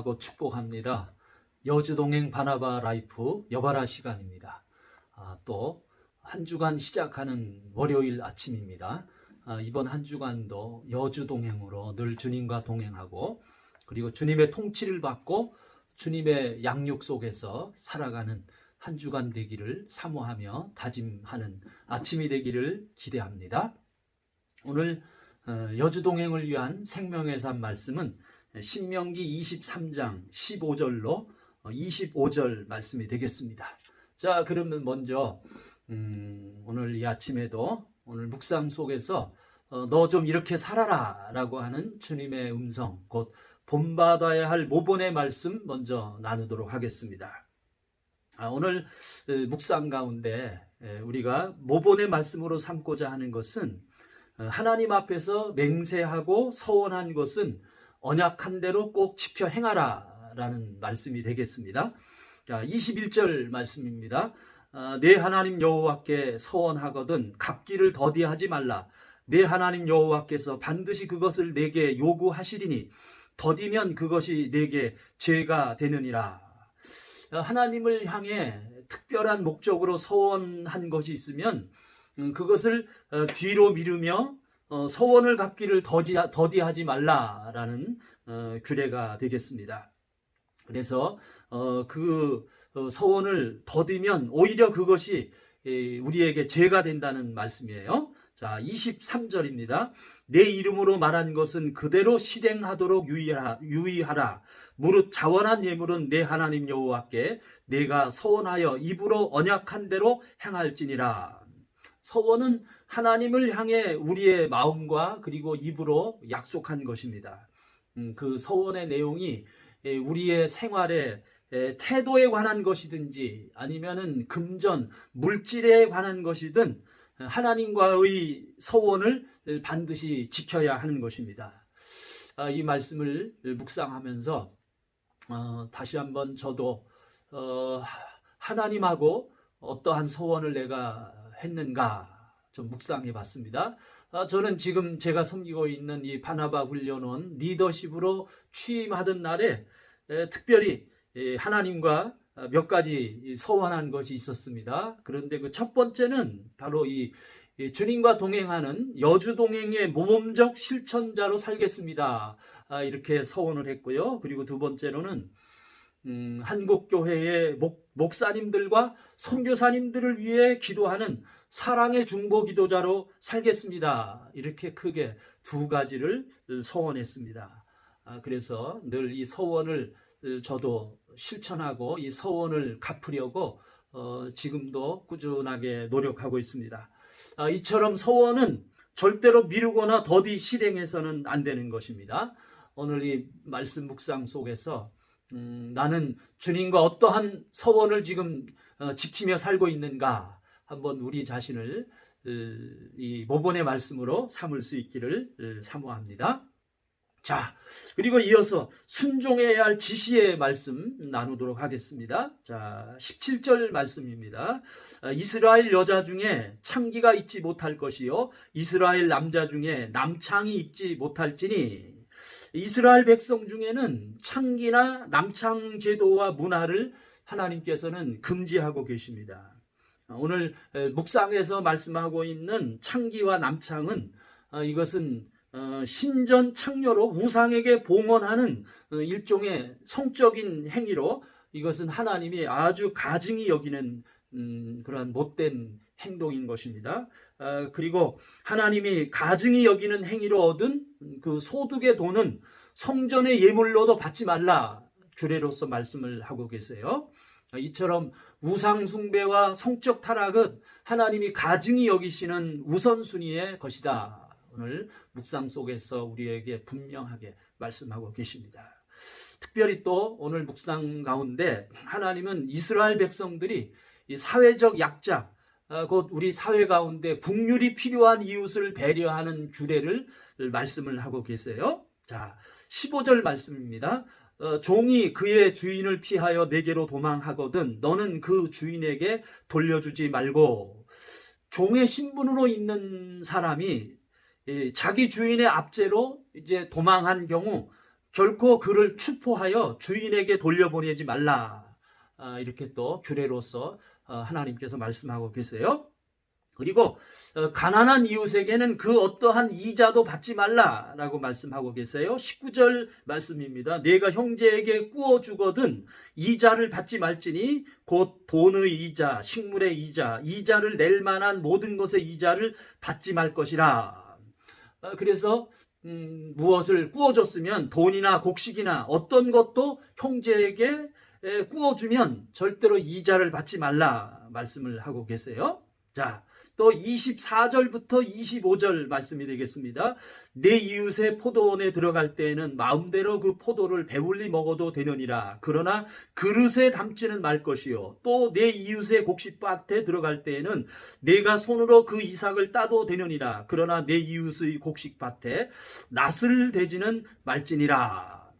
환영하고 축복합니다. 여주동행 바나바 라이프 여바라 시간입니다. 아, 또 한 주간 시작하는 월요일 아침입니다. 아, 이번 한 주간도 여주동행으로 늘 주님과 동행하고 그리고 주님의 통치를 받고 주님의 양육 속에서 살아가는 한 주간 되기를 사모하며 다짐하는 아침이 되기를 기대합니다. 오늘 어, 여주동행을 위한 생명의 삶 말씀은 신명기 23장 15절로 25절 말씀이 되겠습니다. 자, 그러면 먼저 음, 오늘 이 아침에도 오늘 묵상 속에서 어, 너좀 이렇게 살아라라고 하는 주님의 음성, 곧 본받아야 할 모본의 말씀 먼저 나누도록 하겠습니다. 아, 오늘 에, 묵상 가운데 에, 우리가 모본의 말씀으로 삼고자 하는 것은 어, 하나님 앞에서 맹세하고 서원한 것은 언약한 대로 꼭 지켜 행하라 라는 말씀이 되겠습니다. 자, 21절 말씀입니다. 아, 내 하나님 여호와께 서원하거든 갚기를 더디하지 말라. 내 하나님 여호와께서 반드시 그것을 내게 요구하시리니 더디면 그것이 내게 죄가 되느니라. 어, 하나님을 향해 특별한 목적으로 서원한 것이 있으면 음, 그것을 어, 뒤로 미루며 어, 서원을 갚기를 더디, 더디하지 말라라는 어, 규례가 되겠습니다. 그래서 어, 그 어, 서원을 더디면 오히려 그것이 에, 우리에게 죄가 된다는 말씀이에요. 자, 23절입니다. 내 이름으로 말한 것은 그대로 실행하도록 유의하라. 유의하라. 무릇 자원한 예물은 내 하나님 여호와께 내가 서원하여 입으로 언약한 대로 행할지니라. 서원은 하나님을 향해 우리의 마음과 그리고 입으로 약속한 것입니다. 음, 그 서원의 내용이 에, 우리의 생활에 에, 태도에 관한 것이든지 아니면은 금전, 물질에 관한 것이든 하나님과의 서원을 반드시 지켜야 하는 것입니다. 아, 이 말씀을 묵상하면서 어, 다시 한번 저도 어, 하나님하고 어떠한 서원을 내가 했는가 좀 묵상해 봤습니다. 아, 저는 지금 제가 섬기고 있는 이 바나바 훈련원 리더십으로 취임하던 날에 에, 특별히 에, 하나님과 몇 가지 서원한 것이 있었습니다. 그런데 그 첫 번째는 바로 이, 이 주님과 동행하는 여주 동행의 모범적 실천자로 살겠습니다. 아, 이렇게 서원을 했고요. 그리고 두 번째로는 음, 한국 교회의 목, 목사님들과 선교사님들을 위해 기도하는 사랑의 중보 기도자로 살겠습니다. 이렇게 크게 두 가지를 서원했습니다. 아, 그래서 늘 이 서원을 저도 실천하고 이 서원을 갚으려고 어, 지금도 꾸준하게 노력하고 있습니다. 아, 이처럼 서원은 절대로 미루거나 더디 실행해서는 안 되는 것입니다. 오늘 이 말씀 묵상 속에서 음, 나는 주님과 어떠한 서원을 지금 어, 지키며 살고 있는가 한번 우리 자신을 으, 이 모본의 말씀으로 삼을 수 있기를 으, 사모합니다. 자, 그리고 이어서 순종해야 할 지시의 말씀 나누도록 하겠습니다. 자, 17절 말씀입니다. 아, 이스라엘 여자 중에 창기가 있지 못할 것이요. 이스라엘 남자 중에 남창이 있지 못할지니 이스라엘 백성 중에는 창기나 남창 제도와 문화를 하나님께서는 금지하고 계십니다. 오늘 묵상에서 말씀하고 있는 창기와 남창은 어, 이것은 어, 신전 창녀로 우상에게 봉헌하는 어, 일종의 성적인 행위로 이것은 하나님이 아주 가증히 여기는 음, 그러한 못된 행동인 것입니다. 어, 그리고 하나님이 가증히 여기는 행위로 얻은 그 소득의 돈은 성전의 예물로도 받지 말라 규례로서 말씀을 하고 계세요. 이처럼 우상 숭배와 성적 타락은 하나님이 가증히 여기시는 우선순위의 것이다. 오늘 묵상 속에서 우리에게 분명하게 말씀하고 계십니다. 특별히 또 오늘 묵상 가운데 하나님은 이스라엘 백성들이 사회적 약자, 어, 곧 우리 사회 가운데 국률이 필요한 이웃을 배려하는 규례를 말씀을 하고 계세요. 자, 15절 말씀입니다. 어, 종이 그의 주인을 피하여 내게로 도망하거든 너는 그 주인에게 돌려주지 말고 종의 신분으로 있는 사람이 자기 주인의 압제로 이제 도망한 경우 결코 그를 추포하여 주인에게 돌려보내지 말라. 아, 이렇게 또 규례로서 어, 하나님께서 말씀하고 계세요. 그리고 어, 가난한 이웃에게는 그 어떠한 이자도 받지 말라라고 말씀하고 계세요. 19절 말씀입니다. 내가 형제에게 꾸어 주거든 이자를 받지 말지니 곧 돈의 이자, 식물의 이자, 이자를 낼 만한 모든 것의 이자를 받지 말 것이라. 어, 그래서 음, 무엇을 꾸어줬으면 돈이나 곡식이나 어떤 것도 형제에게 에, 꾸어주면 절대로 이자를 받지 말라 말씀을 하고 계세요. 자, 또 24절부터 25절 말씀이 되겠습니다. 내 이웃의 포도원에 들어갈 때에는 마음대로 그 포도를 배불리 먹어도 되느니라. 그러나 그릇에 담지는 말 것이요. 또 내 이웃의 곡식밭에 들어갈 때에는 내가 손으로 그 이삭을 따도 되느니라. 그러나 내 이웃의 곡식밭에 낫을 대지는 말지니라.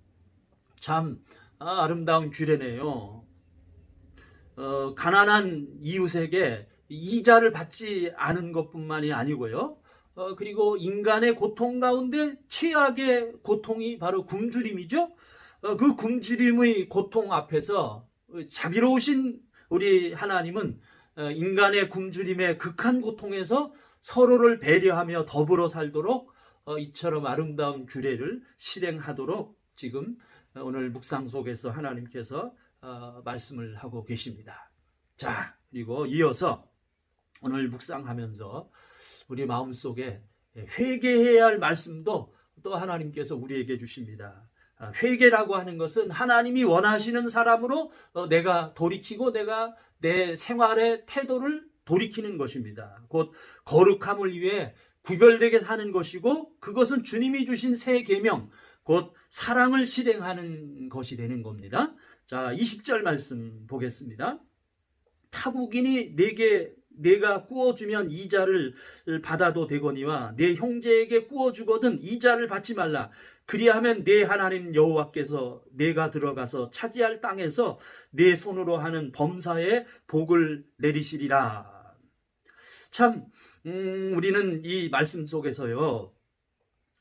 참 아, 아름다운 규례네요. 어, 가난한 이웃에게 이자를 받지 않은 것뿐만이 아니고요. 어, 그리고 인간의 고통 가운데 최악의 고통이 바로 굶주림이죠. 어, 그 굶주림의 고통 앞에서 자비로우신 우리 하나님은 어, 인간의 굶주림의 극한 고통에서 서로를 배려하며 더불어 살도록 어, 이처럼 아름다운 규례를 실행하도록 지금 오늘 묵상 속에서 하나님께서 어, 말씀을 하고 계십니다. 자, 그리고 이어서 오늘 묵상하면서 우리 마음속에 회개해야 할 말씀도 또 하나님께서 우리에게 주십니다. 아, 회개라고 하는 것은 하나님이 원하시는 사람으로 어, 내가 돌이키고 내가 내 생활의 태도를 돌이키는 것입니다. 곧 거룩함을 위해 구별되게 사는 것이고 그것은 주님이 주신 새 계명 곧 사랑을 실행하는 것이 되는 겁니다. 자, 20절 말씀 보겠습니다. 타국인이 내게 내가 구워주면 이자를 받아도 되거니와 내 형제에게 구워주거든 이자를 받지 말라. 그리하면 내 하나님 여호와께서 내가 들어가서 차지할 땅에서 내 손으로 하는 범사에 복을 내리시리라. 참 음, 우리는 이 말씀 속에서요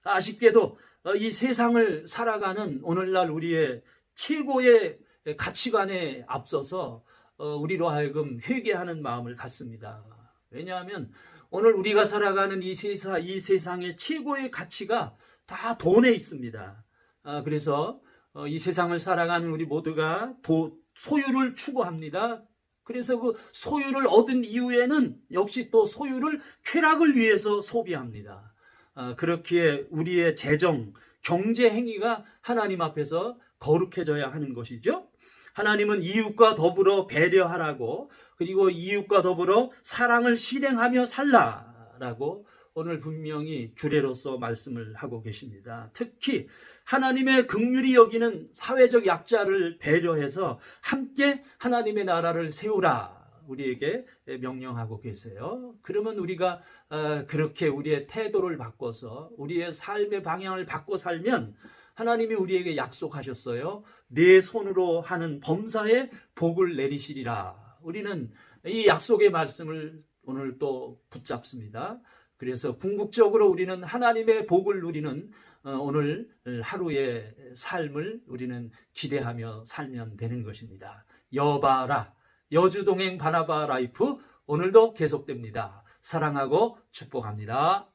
아쉽게도 어, 이 세상을 살아가는 오늘날 우리의 최고의 가치관에 앞서서 어, 우리로 하여금 회개하는 마음을 갖습니다. 왜냐하면 오늘 우리가 살아가는 이 세상, 이 세상의 최고의 가치가 다 돈에 있습니다. 아, 그래서 어, 이 세상을 살아가는 우리 모두가 도, 소유를 추구합니다. 그래서 그 소유를 얻은 이후에는 역시 또 소유를 쾌락을 위해서 소비합니다. 아, 그렇기에 우리의 재정, 경제 행위가 하나님 앞에서 거룩해져야 하는 것이죠. 하나님은 이웃과 더불어 배려하라고 그리고 이웃과 더불어 사랑을 실행하며 살라라고 오늘 분명히 규례로서 말씀을 하고 계십니다. 특히 하나님의 극률이 여기는 사회적 약자를 배려해서 함께 하나님의 나라를 세우라 우리에게 명령하고 계세요. 그러면 우리가 어, 그렇게 우리의 태도를 바꿔서 우리의 삶의 방향을 바꿔 살면 하나님이 우리에게 약속하셨어요. 내 손으로 하는 범사에 복을 내리시리라. 우리는 이 약속의 말씀을 오늘 또 붙잡습니다. 그래서 궁극적으로 우리는 하나님의 복을 누리는 어, 오늘 하루의 삶을 우리는 기대하며 살면 되는 것입니다. 여바라 여주동행 바나바 라이프 오늘도 계속됩니다. 사랑하고 축복합니다.